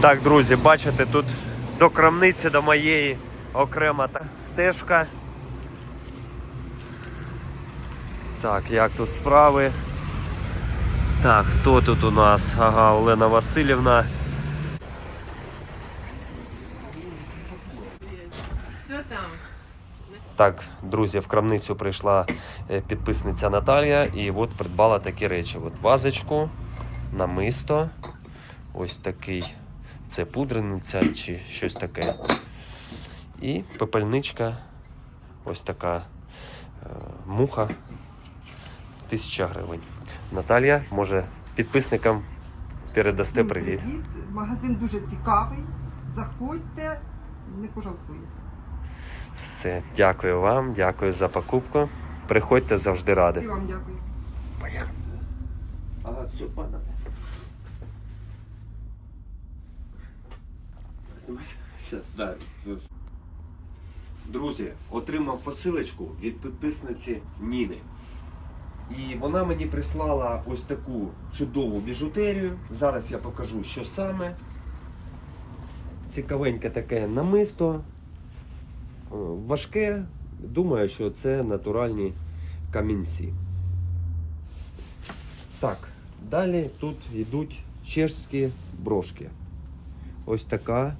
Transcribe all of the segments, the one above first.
Так, друзі, бачите, тут до крамниці до моєї окрема та стежка. Так, як тут справи? Так, хто тут у нас? Ага, Олена Васильівна. Так, друзі, в крамницю прийшла е, підписниця Наталія і от придбала такі речі. От вазочку, намисто, ось такий, це пудрениця чи щось таке. І пепельничка, ось така е, муха, тисяча гривень. Наталія, може, підписникам передасте привіт. Магазин дуже цікавий. Заходьте, не пожалкуєте. Все, дякую вам, дякую за покупку. Приходьте завжди І раді. вам дякую. Ага, все, пана. Сейчас, да. Друзі, отримав посилочку від підписниці Ніни. І вона мені прислала ось таку чудову біжутерію. Зараз я покажу, що саме. Цікавеньке таке намисто. Е, Важке. Думаю, що це натуральні камінці. Так, далі тут йдуть чешські брошки. Ось така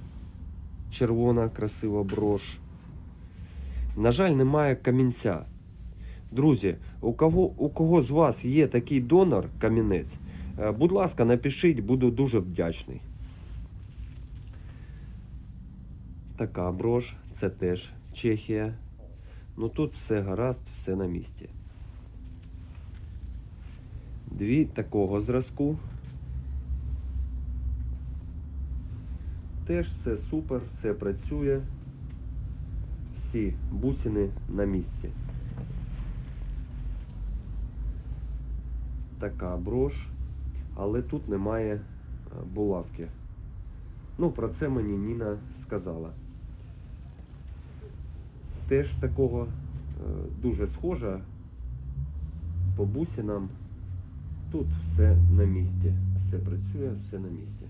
червона красива брош. На жаль, немає камінця. Друзі, у кого, у кого з вас є такий донор камінець, е, будь ласка, напишіть, буду дуже вдячний. Така брош, це теж Чехія. Ну тут все гаразд, все на місці. Дві такого зразку. Теж все супер, все працює. Всі бусини на місці. Така брош, але тут немає е, булавки. Ну, про це мені Ніна сказала. Теж такого е, дуже схожа по бусинам. Тут все на місці. Все працює, все на місці.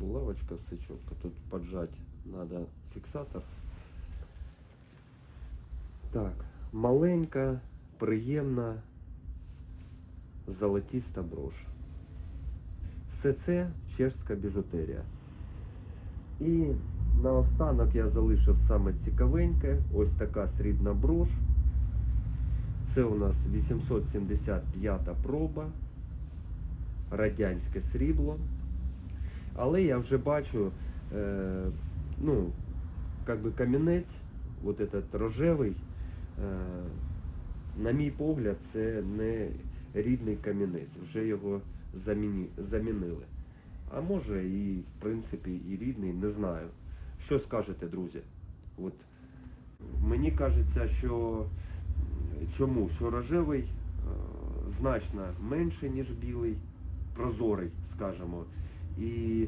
Булавочка, все четко. Тут поджать надо фіксатор. Так, маленька, приємна, золотіста брош. Все це чешська біжутерія. І наостанок я залишив саме цікавеньке. Ось така срібна брош. Це у нас 875 проба, радянське срібло. Але я вже бачу, е, ну, как би камінець, от этот рожевий, е, на мій погляд, це не рідний камінець, вже його заміні, замінили. А може і, в принципі, і рідний, не знаю. Що скажете, друзі? От, мені кажеться, що чому? Що рожевий е, значно менше, ніж білий, прозорий, скажімо. І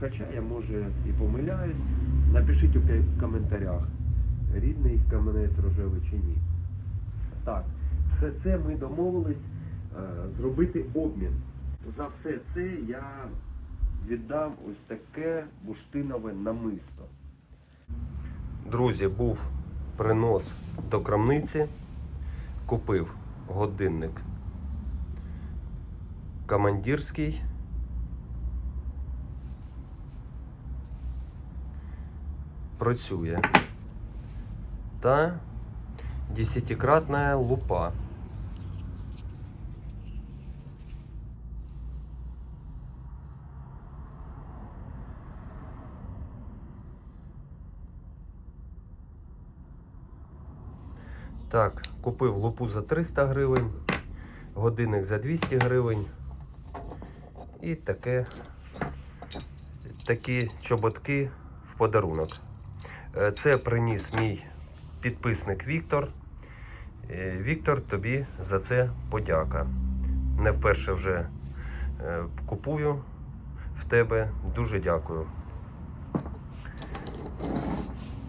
хоча я може і помиляюсь, напишіть у коментарях, рідний каменець рожевий чи ні. Так, все це ми домовились е, зробити обмін. За все це я віддам ось таке буштинове намисто. Друзі, був принос до крамниці, купив годинник командирський. Працює. Та десятикратна лупа. Так, купив лупу за 300 гривень, годинник за 200 гривень. І таке, такі чоботки в подарунок. Е, Це приніс мій підписник Віктор. Е, Віктор, тобі за це подяка. Не вперше вже е, купую в тебе. Дуже дякую.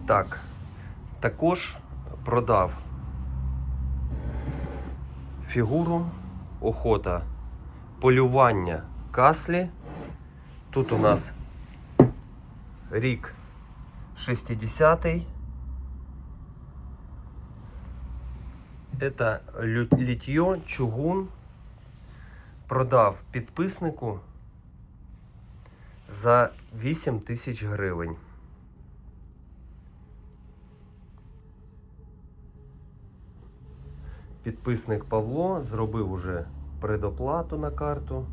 Так, також продав фігуру охота полювання каслі. Тут у нас рік 60-й. Это лю- літьо, чугун. Продав підписнику за 8 тисяч гривень. Підписник Павло зробив уже предоплату на карту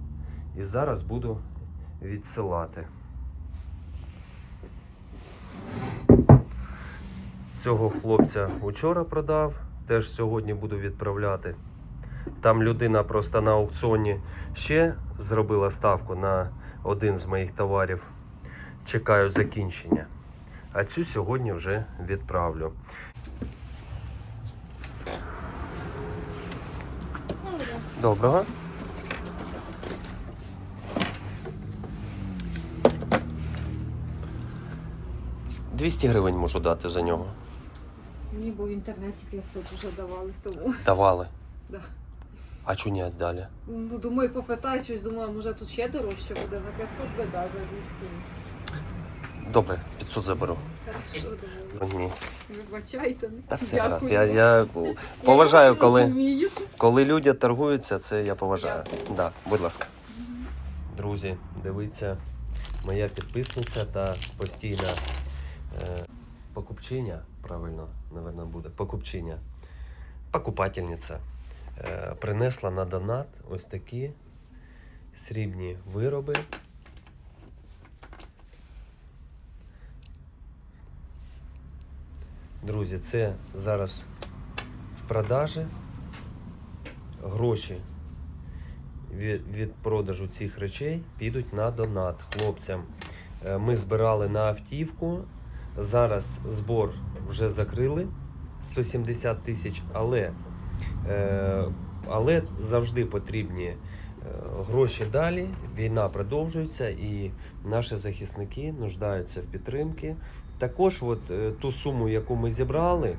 і зараз буду відсилати. Цього хлопця вчора продав, теж сьогодні буду відправляти. Там людина просто на аукціоні ще зробила ставку на один з моїх товарів. Чекаю закінчення. А цю сьогодні вже відправлю. Доброго. Двісті гривень можу дати за нього. Ні, бо в інтернеті 500 вже давали, тому Давали. Да. А чому не далі? ну, думаю, попитаю щось, думаю, може тут ще дорожче буде за 500 беда, за 200. Добре, 500 заберу. Хорошо, думаю. Ні. Вибачайте. ну, Та все дякую. гаразд. Я, я поважаю, коли, розумію. коли люди торгуються, це я поважаю. Да, будь ласка. Друзі, дивіться, моя підписниця та постійна е, покупчиня, правильно, напевно, буде, покупчиня, покупательниця, е, принесла на донат ось такі срібні вироби. Друзі, це зараз в продажі. Гроші від, від продажу цих речей підуть на донат хлопцям. Е, Ми збирали на автівку. Зараз збор вже закрили 170 тисяч, але, е, але завжди потрібні е, гроші далі. Війна продовжується і наші захисники нуждаються в підтримці. Також от, е, ту суму, яку ми зібрали,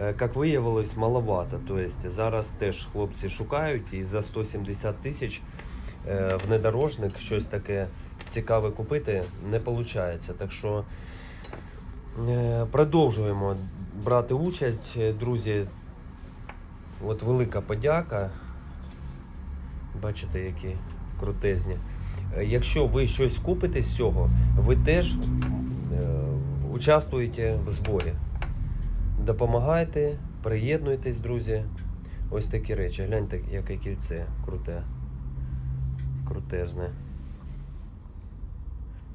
як виявилось, маловато. Тобто зараз теж хлопці шукають і за 170 тисяч внедорожник щось таке цікаве купити не виходить. Так що продовжуємо брати участь, Е, друзі. От велика подяка. Бачите, які крутезні. Е, Якщо ви щось купите з цього, ви теж е, участвуєте в зборі. Допомагайте, приєднуйтесь, друзі. Ось такі речі. Гляньте, яке кільце круте. Крутезне.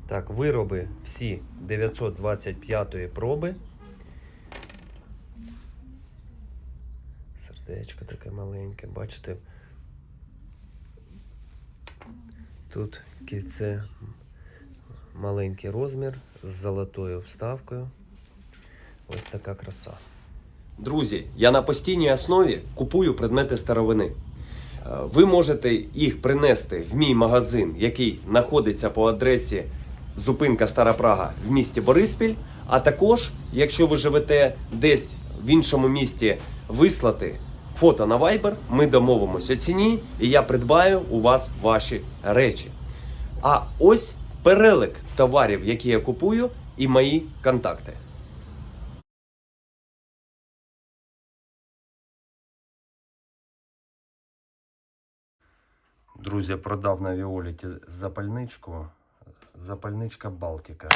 Так, вироби всі 925 проби. Сердечко таке маленьке, бачите? Тут кільце маленький розмір з золотою вставкою. Ось така краса. Друзі, я на постійній основі купую предмети старовини. Е, Ви можете їх принести в мій магазин, який знаходиться по адресі зупинка Стара Прага в місті Бориспіль. А також, якщо ви живете десь в іншому місті, вислати фото на Viber, ми домовимося ціні, і я придбаю у вас ваші речі. А ось перелик товарів, які я купую, і мої контакти. Друзі, продав на Віоліті запальничку. Запальничка Балтика.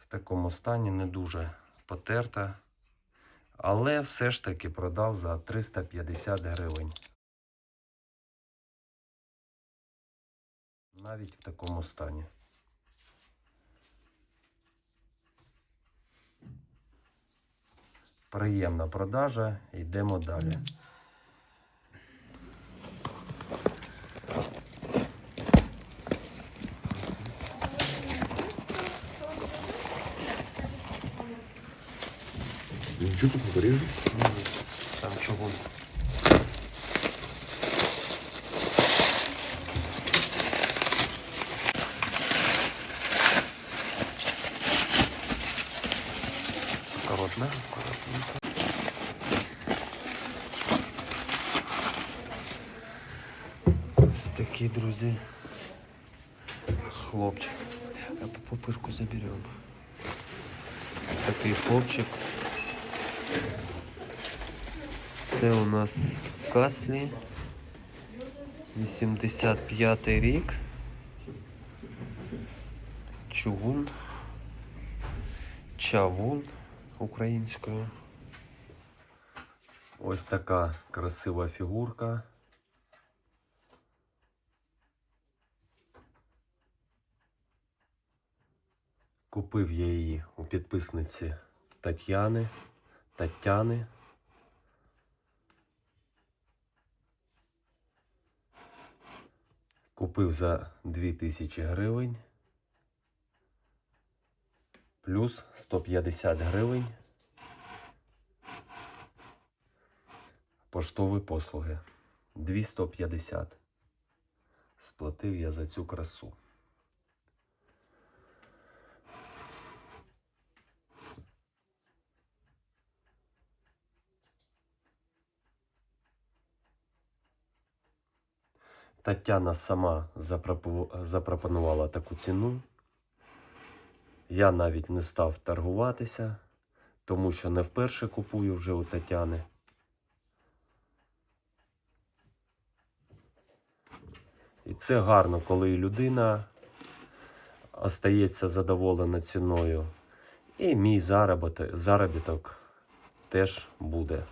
В такому стані не дуже потерта. Але все ж таки продав за 350 гривень. Навіть в такому стані. Приємна продажа. Йдемо далі. Ничего тут не порежу. Там чугун. Аккуратно, аккуратненько. такий, друзі. Хлопчик. А по пупирку заберемо. Такий хлопчик. Це у нас Каслі. 85 рік. Чугун. Чавун українською. Ось така красива фігурка. Купив я її у підписниці Тетяни. Тетяни. Купив за 2000 гривень. Плюс 150 гривень. Поштові послуги. 250. Сплатив я за цю красу. Тетяна сама запропонувала таку ціну. Я навіть не став торгуватися, тому що не вперше купую вже у Тетяни. І це гарно, коли людина остається задоволена ціною. І мій заробіток, теж буде.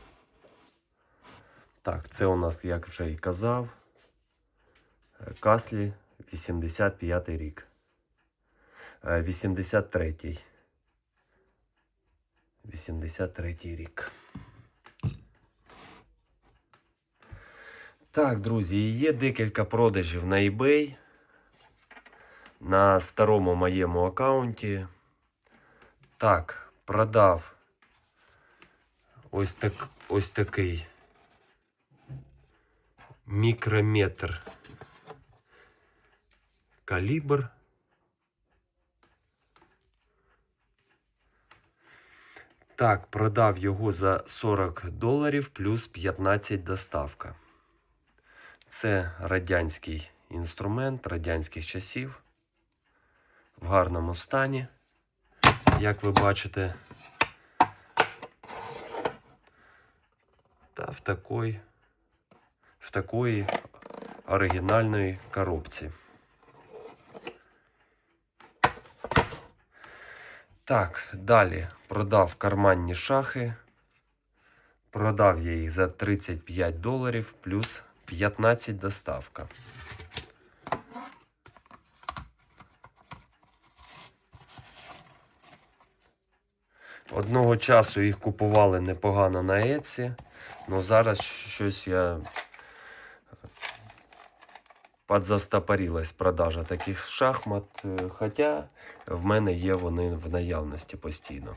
Так, це у нас, як вже і казав, Каслі 85 рік. Е, 83-й. 83-й рік. Так, друзі, є декілька продажів на eBay. На старому моєму аккаунті. Так, продав ось, так, ось такий мікрометр калібр. Так, продав його за 40 доларів плюс 15 доставка. Це радянський інструмент радянських часів в гарному стані. Як ви бачите, та в такої, в такої оригінальної коробці. Так, далі продав карманні шахи. Продав я їх за 35 доларів плюс 15 доставка. Одного часу їх купували непогано на Etsy, але зараз щось я подзастопорилась продажа таких шахмат, е, хоча в мене є вони в наявності постійно.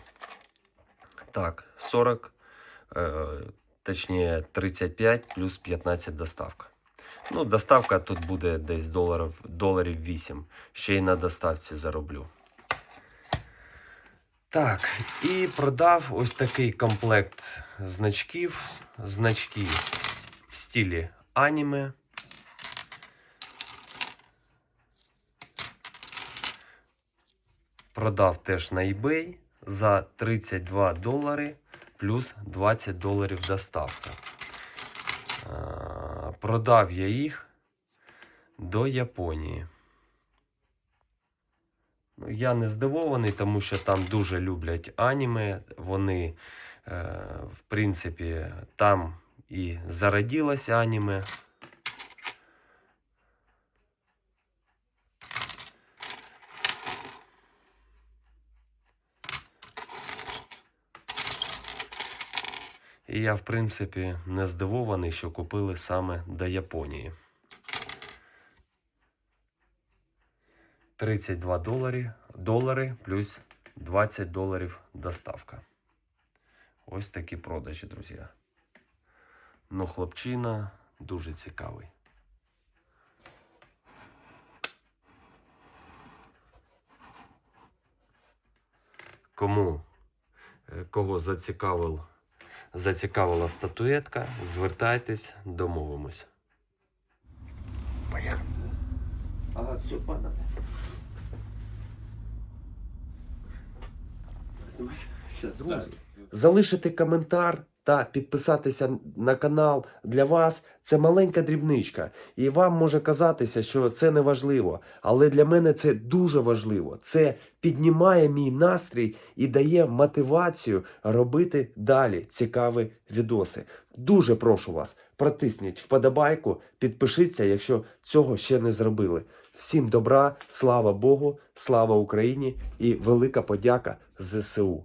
Так, 40, е, точніше 35 плюс 15 доставка. Ну, доставка тут буде десь доларів, доларів 8. Ще й на доставці зароблю. Так, і продав ось такий комплект значків. Значки в стилі аніме. Продав теж на eBay за 32 долари плюс 20 доларів доставка. Продав я їх до Японії. Ну, я не здивований, тому що там дуже люблять аніме. Вони, е, в принципі, там і зародилось аніме. І я, в принципі, не здивований, що купили саме до Японії. 32 долари, долари плюс 20 доларів доставка. Ось такі продажі, друзі. Ну, хлопчина дуже цікавий. Кому е, кого зацікавив, зацікавила статуетка, звертайтесь, домовимось. Ага, Все. Друзі, залишити коментар та підписатися на канал для вас це маленька дрібничка. І вам може казатися, що це не важливо. Але для мене це дуже важливо. Це піднімає мій настрій і дає мотивацію робити далі цікаві відоси. Дуже прошу вас, протисніть вподобайку, підпишіться, якщо цього ще не зробили. Всім добра, слава Богу, слава Україні і велика подяка ЗСУ.